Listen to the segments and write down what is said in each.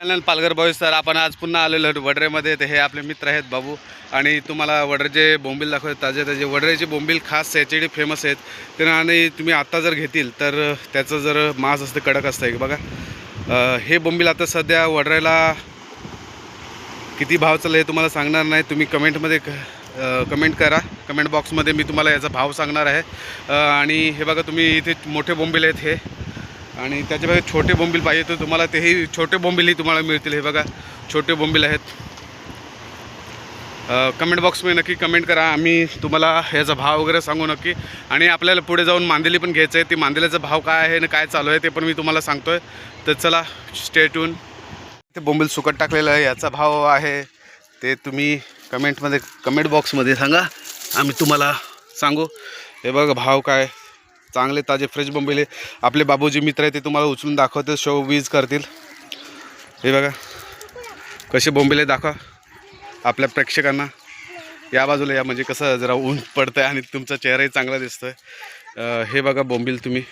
Channel Palghar boys sir आपण आज पुन्हा आलेलो आहोत वडरेमध्ये. ते हे आपले मित्र आहेत बाबू. आणि तुम्हाला वडरेचे बोंबील दाखवत ताजे ताजे. वडरेचे बोंबील खास याच्याकडे फेमस आहेत. तर आणि तुम्ही आत्ता जर घेतील तर त्याचं जर मांस असतं कडक असतं एक बघा. हे बोंबील आता सध्या वडरेला किती भाव चाललं हे तुम्हाला सांगणार नाही. तुम्ही कमेंटमध्ये कमेंट करा. कमेंट बॉक्समध्ये मी तुम्हाला याचा भाव सांगणार आहे. आणि हे बघा तुम्ही इथे मोठे बोंबील आहेत हे. आणि त्याच्यापेक्षा छोटे बोंबील पाहिजे तर तुम्हाला तेही छोटे बोंबीलही तुम्हाला मिळतील. हे बघा छोटे बोंबील आहेत. कमेंट बॉक्समध्ये नक्की कमेंट करा. आम्ही तुम्हाला ह्याचा भाव वगैरे सांगू नक्की. आणि आपल्याला पुढे जाऊन मांदेली पण घ्यायचं आहे ती मांदेल्याचा भाव काय आहे आणि काय चालू आहे ते पण मी तुम्हाला सांगतो आहे तर चला स्टेटून ते बोंबील सुकट टाकलेलं आहे. याचा भाव आहे ते तुम्ही कमेंटमध्ये कमेंट बॉक्समध्ये सांगा. आम्ही तुम्हाला सांगू. हे बघा भाव काय? चांगले ताजे फ्रेश बोंबील आपले बाबूजी मित्र आहे ते तुम्हाला उचलून दाखवते शो वीज करतील. हे बघा कसे बोंबिले दाखवा. आपल्या प्रेक्षकांना. या बाजूला या म्हणजे कसं जरा ऊन पडतं आहे आणि तुमचा चेहराही चांगला दिसतो आहे हे बघा बोंबील तुम्ही.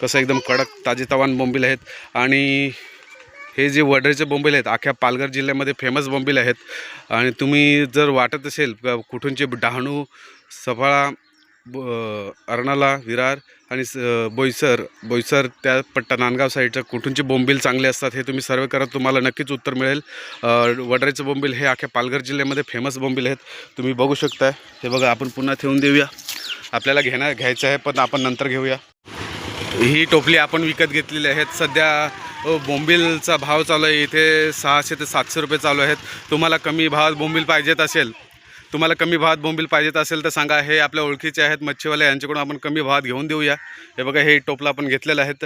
कसं एकदम कडक ताजे तवान बोंबील आहेत. आणि हे जे वडरेचे बोंबील आहेत अख्ख्या पालघर जिल्ह्यामध्ये फेमस बोंबील आहेत. आणि तुम्ही जर वाटत असेल कुठूनचे डहाणू सफाळा ब अर्णाला विरार आणि स बोईसर. बोईसर त्या पट्टा नांदगाव साईडच्या कुठूनचे बोंबील चांगले असतात हे तुम्ही सर्वे करा तुम्हाला नक्कीच उत्तर मिळेल. वडरेचं बोंबील हे अख्ख्या पालघर जिल्ह्यामध्ये फेमस बोंबील आहेत. तुम्ही बघू शकताय. हे बघा आपण पुन्हा ठेवून देऊया. आपल्याला घेणं घ्यायचं आहे पण आपण नंतर घेऊया. ही टोपली आपण विकत घेतलेली आहेत. सध्या बोंबीलचा भाव चालू आहे. इथे सहाशे ते सातशे रुपये चालू आहेत. तुम्हाला कमी भावात बोंबील पाहिजेत असेल तुम्हाला कमी भावात बोंबील पाहिजेत असेल तर सांगा. हे आपल्या ओळखीचे आहेत मच्छीवाले. यांच्याकडून आपण कमी भावात घेऊन देऊया. हे बघा हे टोपला आपण घेतलेलं आहेत.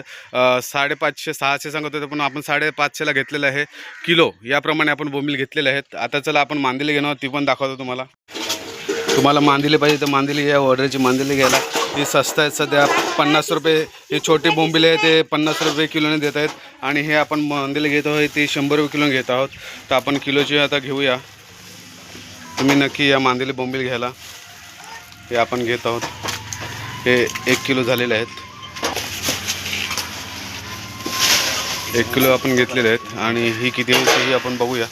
साडेपाचशे सहाशे सांगत होते पण आपण साडेपाचशेला घेतलेलं आहे. किलो याप्रमाणे आपण बोंबील घेतलेले आहेत. आता चला आपण मांदिले घेणार ती पण दाखवतो तुम्हाला. तुम्हाला मांदिले पाहिजे तर मांदिली या ऑर्डरची मांदिली घ्यायला. ही स्वस्त आहेत. सध्या पन्नास रुपये हे छोटे बोंबिले आहे ते पन्नास रुपये किलोने देत आहेत. आणि हे आपण मांदिले घेत आहोत. ते शंभर रुपये किलोने घेत आहोत. तर आपण किलोची आता घेऊया. तुम्ही नक्की या मांदेली बोंबील घ्यायला. हे आपण घेत आहोत. हे एक किलो झालेले आहेत. एक किलो आपण घेतलेले आहेत आणि ही किती होती ही आपण बघूया.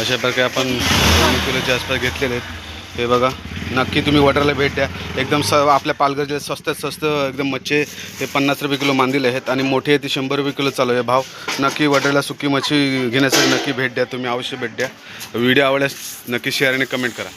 अशा प्रकारे आपण दोन किलोच्या आसपास घेतलेले आहेत. हे बघा. नक्की तुम्ही वॉटरला भेट द्या. एकदम स आपल्या पालघर जिल्ह्यात स्वस्तात स्वस्त एकदम मच्छी हे पन्नास रुपये किलो मांदिले आहेत आणि मोठी आहे ती शंभर रुपये किलो चालू आहे. भाव नक्की वॉटरला सुकी मच्छी घेण्यासाठी नक्की भेट द्या. तुम्ही अवश्य भेट द्या. व्हिडिओ आवडल्यास नक्की शेअर आणि कमेंट करा.